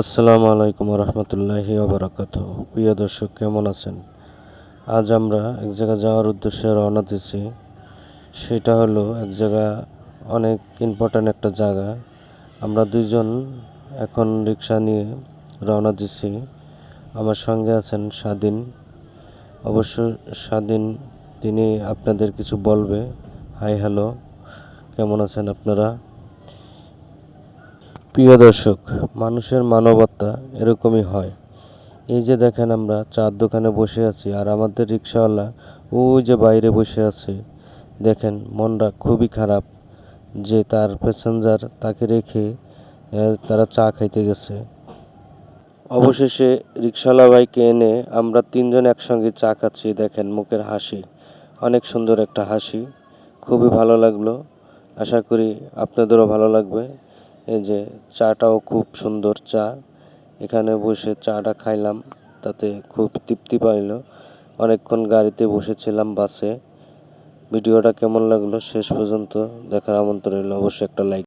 আসসালামু আলাইকুম রহমতুল্লাহি ওবরাকাত প্রিয় দর্শক, কেমন আছেন? আজ আমরা এক জায়গা যাওয়ার উদ্দেশ্যে রওনা দিছি সেটা হলো এক জায়গা অনেক ইম্পর্ট্যান্ট একটা জায়গা। আমরা দুইজন এখন রিক্সা নিয়ে রওনা দিছি আমার সঙ্গে আছেন স্বাধীন। অবশ্য স্বাধীন তিনি আপনাদের কিছু বলবে। Hi, hello. কেমন আছেন আপনারা? প্রিয় দর্শক, মানুষের মানবতা এরকমই হয়। এই যে দেখেন আমরা, চার দোকানে বসে আছি আর আমাদের রিক্সাওয়ালা ওই যে বাইরে বসে আছে। দেখেন, মনটা খুবই খারাপ যে তার প্যাসেঞ্জার তাকে রেখে তারা চা খাইতে গেছে। অবশেষে রিক্সাওয়ালা ভাইকে এনে আমরা তিনজন একসঙ্গে চা খাচ্ছি, দেখেন মুখের হাসি। অনেক সুন্দর একটা হাসি। খুবই ভালো লাগল। আশা করি আপনাদেরও ভালো লাগবে। এই যে চাটাও খুব সুন্দর চা। এখানে বসে চাটা খাইলাম, তাতে খুব তৃপ্তি পাইল। অনেকক্ষণ গাড়িতে বসেছিলাম বাসে। ভিডিওটা কেমন লাগল শেষ পর্যন্ত দেখার আমন্ত্রণ রইল। অবশ্যই একটা লাইক